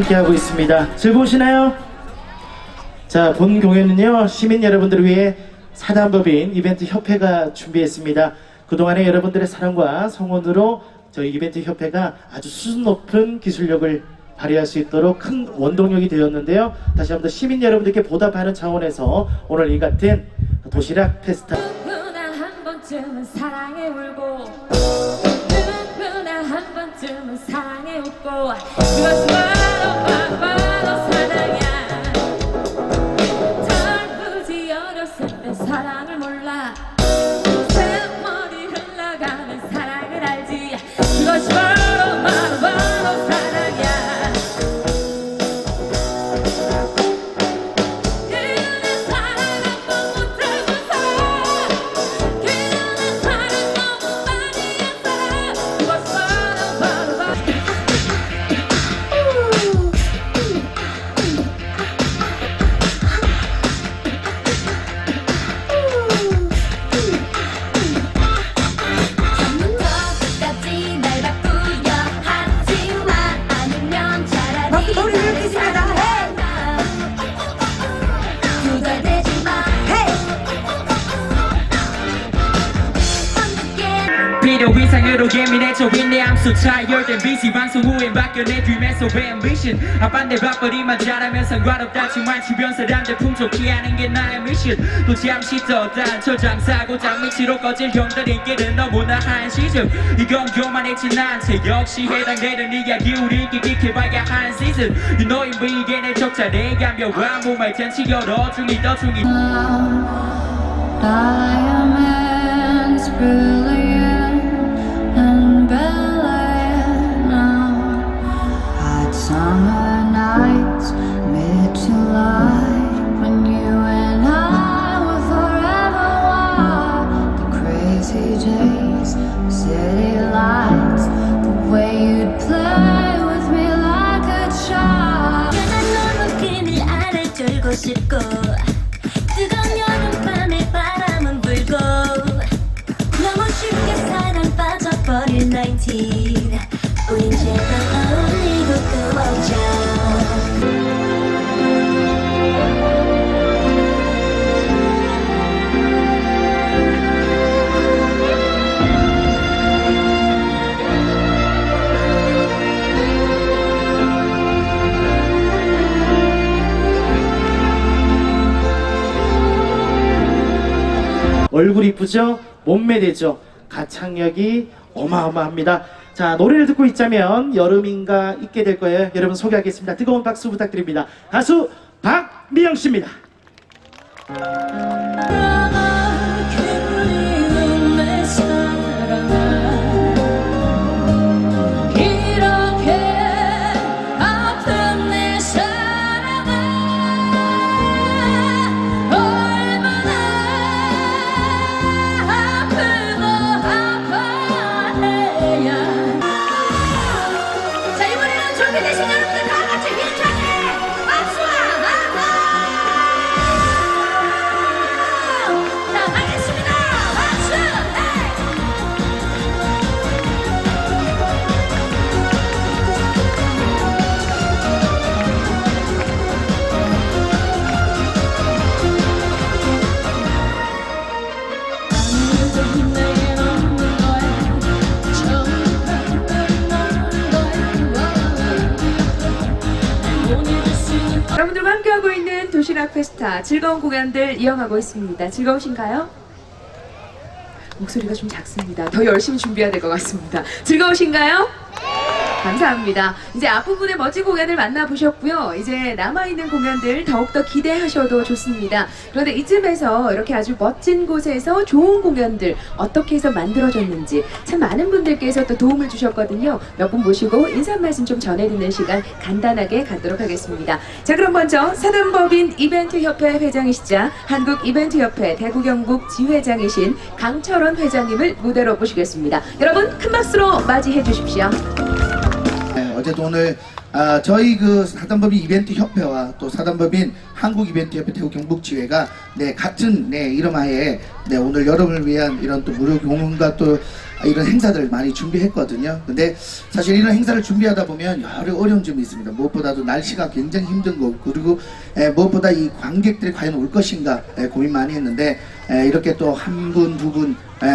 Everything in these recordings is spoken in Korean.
함께하고 있습니다. 즐거우시나요? 자, 본 공연은요, 시민 여러분들을 위해 사단법인 이벤트 협회가 준비했습니다. 그동안의 여러분들의 사랑과 성원으로 저희 이벤트 협회가 아주 수준 높은 기술력을 발휘할 수 있도록 큰 원동력이 되었는데요. 다시 한번 더 시민 여러분들께 보답하는 차원에서 오늘 이 같은 도시락 페스타 누구나 한 번쯤은 사랑에 울고 누구나 한 tired and busy. 방송 후엔 바뀌어내 dream에서 ambition. 아빤데 바쁘리만 잘하면 상관없다 지만 주변 사람들 풍족히 하는 게 나의 미션 또 잠시 더 단초 장 사고 장미치로 꺼질 형들의 길은 너무나 한시즘 이건 교만했지 나한테 역시 해당되는 이야기 우리 기획해봐야 한 시즌 You know 이 미개의 적자 내 감별과 몸을 텐치 여러 중이 더 중이 Diamonds brilliant summer 얼굴 이쁘죠? 몸매 되죠? 가창력이 어마어마합니다. 자, 노래를 듣고 있자면 여름인가 있게 될 거예요. 여러분 소개하겠습니다. 뜨거운 박수 부탁드립니다. 가수 박미영 씨입니다. 도시락 페스타 즐거운 공연들 이어가고 있습니다. 즐거우신가요? 목소리가 좀 작습니다. 더 열심히 준비해야 될 것 같습니다. 즐거우신가요? 감사합니다. 이제 앞부분의 멋진 공연을 만나보셨고요. 이제 남아있는 공연들 더욱더 기대하셔도 좋습니다. 그런데 이쯤에서 이렇게 아주 멋진 곳에서 좋은 공연들 어떻게 해서 만들어졌는지 참 많은 분들께서 또 도움을 주셨거든요. 몇 분 모시고 인사 말씀 좀 전해드리는 시간 간단하게 갖도록 하겠습니다. 자 그럼 먼저 사단법인 이벤트협회 회장이시자 한국이벤트협회 대구경북 지회장이신 강철원 회장님을 무대로 모시겠습니다. 여러분 큰 박수로 맞이해 주십시오. 네, 어제도 오늘 아, 저희 그 사단법인 이벤트 협회와 또 사단법인 한국 이벤트 협회 태국 경북 지회가 네 같은 네 이름하에 네 오늘 여러분을 위한 이런 또 무료 공연과 또 이런 행사들 많이 준비했거든요. 근데 사실 이런 행사를 준비하다 보면 여러 어려운 점이 있습니다. 무엇보다도 날씨가 굉장히 힘든 거 그리고 에, 무엇보다 이 관객들이 과연 올 것인가 에, 고민 많이 했는데 에, 이렇게 또 한 분 두분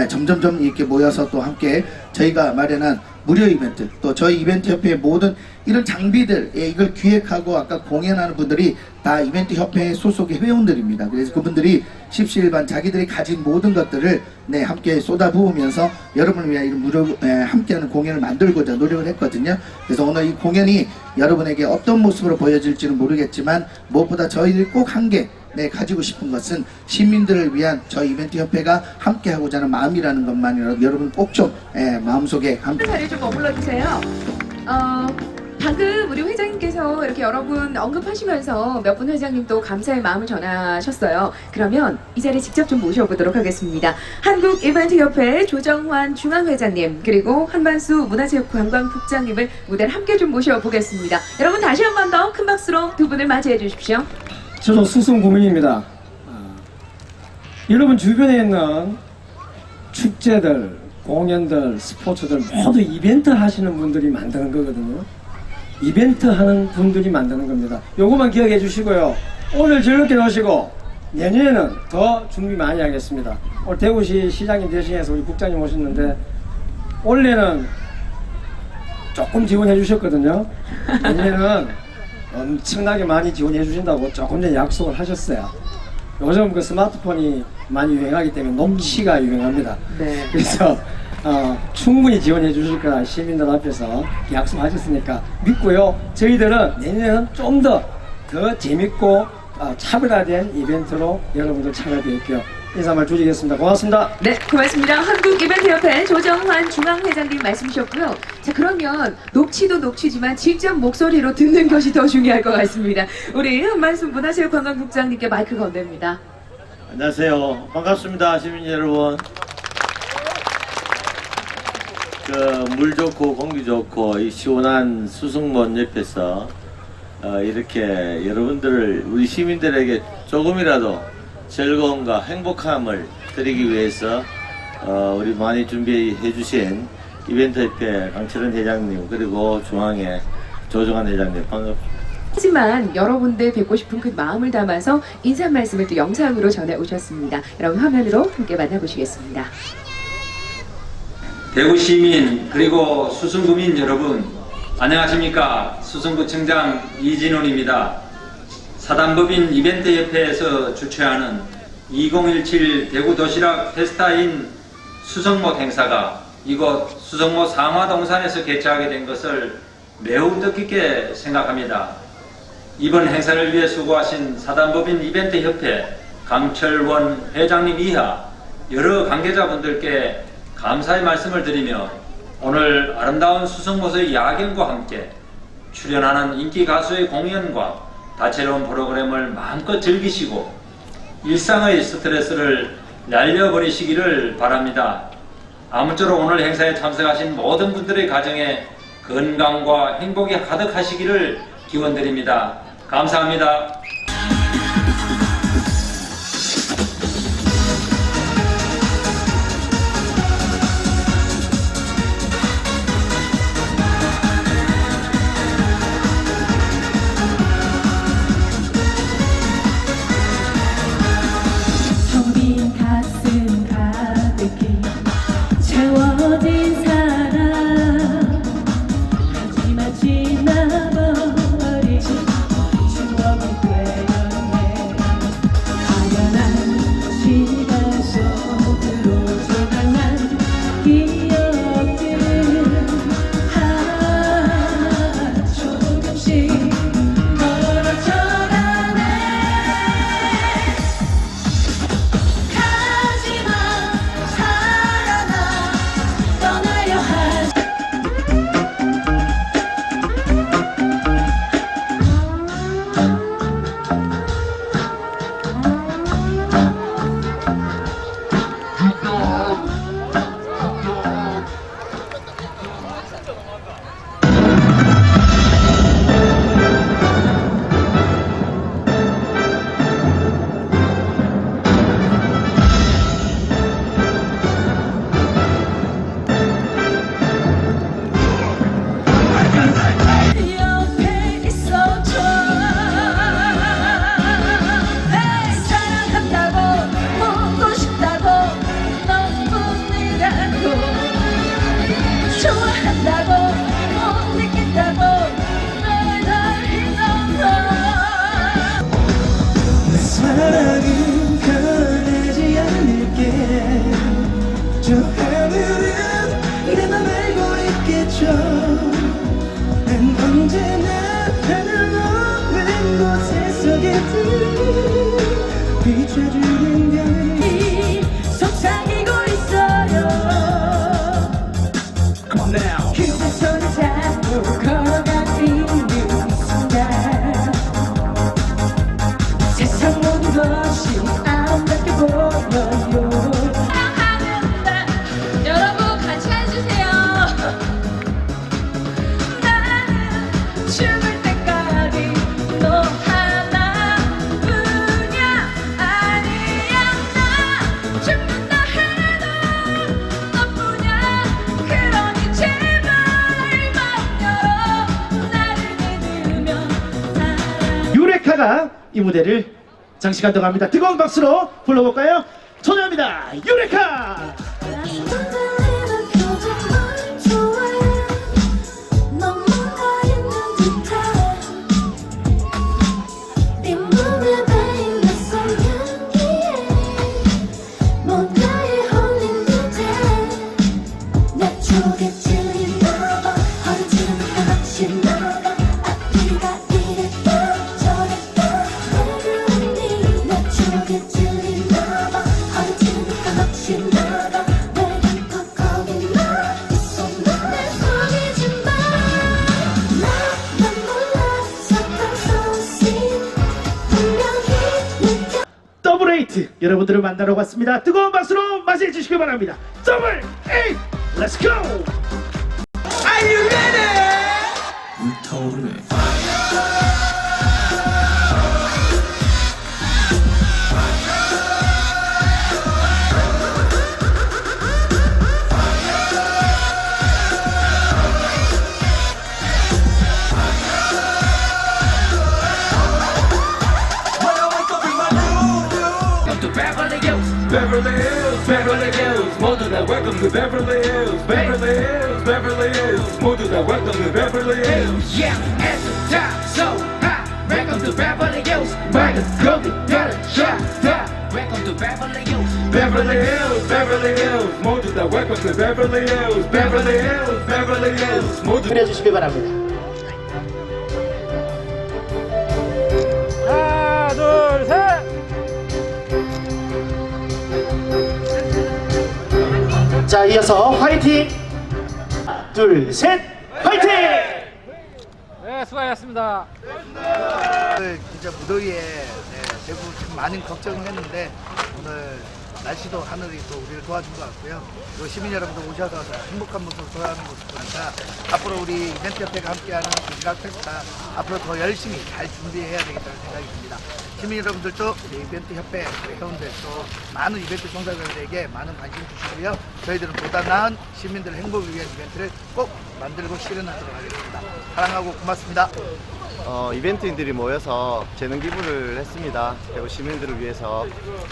점점점 이렇게 모여서 또 함께 저희가 마련한 무료 이벤트 또 저희 이벤트 협회의 모든 이런 장비들 예, 이걸 기획하고 아까 공연하는 분들이 다 이벤트 협회 소속의 회원들입니다. 그래서 그분들이 십시일반 자기들이 가진 모든 것들을 네 함께 쏟아부으면서 여러분을 위한 이런 무료 예, 함께하는 공연을 만들고자 노력을 했거든요. 그래서 오늘 이 공연이 여러분에게 어떤 모습으로 보여질지는 모르겠지만 무엇보다 저희들이 꼭한개 네, 가지고 싶은 것은 시민들을 위한 저희 이벤트 협회가 함께 하고자 하는 마음이라는 것만이라도 여러분 꼭좀 예, 마음속에 함께 자리에 좀 머물러 주세요. 어, 방금 우리 회장님께서 이렇게 여러분 언급하시면서 몇 분 회장님도 감사의 마음을 전하셨어요. 그러면 이 자리에 직접 좀 모셔보도록 하겠습니다. 한국 이벤트 협회 조정환 중앙회장님 그리고 한반수 문화체육관광국장님을 무대를 함께 좀 모셔보겠습니다. 여러분 다시 한 번 더 큰 박수로 두 분을 맞이해 주십시오. 저도 수성 고민입니다. 어, 여러분 주변에 있는 축제들, 공연들, 스포츠들 모두 이벤트 하시는 분들이 만드는 거거든요. 이벤트 하는 분들이 만드는 겁니다. 요거만 기억해 주시고요. 오늘 즐겁게 노시고 내년에는 더 준비 많이 하겠습니다. 오늘 대구시 시장님 대신해서 우리 국장님 오셨는데 원래는 조금 지원해 주셨거든요. 내년에는 엄청나게 많이 지원해 주신다고 조금 전에 약속을 하셨어요. 요즘 그 스마트폰이 많이 유행하기 때문에 녹취가 유행합니다. 네. 그래서 어, 충분히 지원해 주실 거라 시민들 앞에서 약속하셨으니까 믿고요. 저희들은 내년에는 좀 더 더 재밌고 어, 차별화된 이벤트로 여러분들 찾아드릴게요. 인사말 드리겠습니다. 고맙습니다. 네, 고맙습니다. 한국 이벤트 협회 조정환 중앙회장님 말씀 주셨고요. 자, 그러면 녹취도 녹취지만 직접 목소리로 듣는 것이 더 중요할 것 같습니다. 우리 한만순 문화체육관광국장님께 마이크 건넵니다. 안녕하세요. 반갑습니다, 시민 여러분. 그 물 좋고 공기 좋고 이 시원한 수승문 옆에서 어, 이렇게 여러분들을 우리 시민들에게 조금이라도 즐거움과 행복함을 드리기 위해서 어, 우리 많이 준비해 주신 이벤트 협회 강철은 회장님 그리고 중앙회 조정환 회장님 반갑습니다. 하지만 여러분들 뵙고 싶은 그 마음을 담아서 인사 말씀을 또 영상으로 전해 오셨습니다. 여러분 화면으로 함께 만나보시겠습니다. 대구 시민 그리고 수성구민 여러분 안녕하십니까 수성구청장 이진훈입니다. 사단법인 이벤트협회에서 주최하는 2017 대구 도시락 페스타인 수성못 행사가 이곳 수성모 상화동산에서 개최하게 된 것을 매우 뜻깊게 생각합니다. 이번 행사를 위해 수고하신 사단법인 이벤트협회 강철원 회장님 이하 여러 관계자분들께 감사의 말씀을 드리며 오늘 아름다운 수성못의 야경과 함께 출연하는 인기 가수의 공연과 다채로운 프로그램을 마음껏 즐기시고 일상의 스트레스를 날려버리시기를 바랍니다. 아무쪼록 오늘 행사에 참석하신 모든 분들의 가정에 건강과 행복이 가득하시기를 기원드립니다. 감사합니다. 무대를 장식한다고 합니다. 뜨거운 박수로 불러볼까요? 초대합니다. 유레카! 여러분들을 만나러 왔습니다. 뜨거운 박수로 맞이해 주시기 바랍니다. 더블 에이트! 렛츠 고! Welcome Beverly Hills, Beverly Hills. 모두 다 welcome to Beverly Hills, Beverly Hills, Beverly Hills. 모두 다 welcome to Beverly Hills. Yeah, at the top, so high. Welcome to Beverly Hills. 맑은 거기 별을 샤다. Welcome to Beverly Hills, Beverly Hills, Beverly Hills. 모두 다 welcome to Beverly Hills, Beverly Hills, Beverly Hills. 모두 그래 주시기 바랍니다. 하나, 둘, 셋. 자, 이어서 화이팅! 하나, 둘, 셋! 화이팅! 네, 수고하셨습니다. 오늘 진짜 무더위에 네, 대구 참 많은 걱정을 했는데 오늘 날씨도 하늘이 또 우리를 도와준 것 같고요. 그리고 시민 여러분들 오셔서 행복한 모습을 보여하는 모습 보니까 앞으로 우리 이벤트 협회가 함께하는 기각 페스타 앞으로 더 열심히 잘 준비해야 되겠다는 생각이 듭니다. 시민 여러분들도 이벤트 협회 회원들 또 많은 이벤트 종사자들에게 많은 관심 주시고요. 저희들은 보다 나은 시민들의 행복을 위한 이벤트를 꼭 만들고 실현하도록 하겠습니다. 사랑하고 고맙습니다. 어, 이벤트인들이 모여서 재능 기부를 했습니다. 대구 시민들을 위해서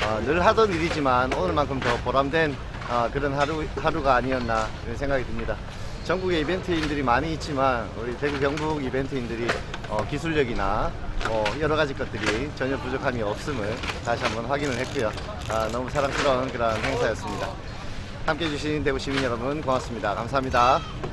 어, 늘 하던 일이지만 오늘만큼 더 보람된 어, 그런 하루, 하루가 아니었나 이런 생각이 듭니다. 전국에 이벤트인들이 많이 있지만 우리 대구 경북 이벤트인들이 어, 기술력이나 뭐 여러 가지 것들이 전혀 부족함이 없음을 다시 한번 확인을 했고요. 아, 너무 사랑스러운 그런 행사였습니다. 함께 해주신 대구 시민 여러분 고맙습니다. 감사합니다.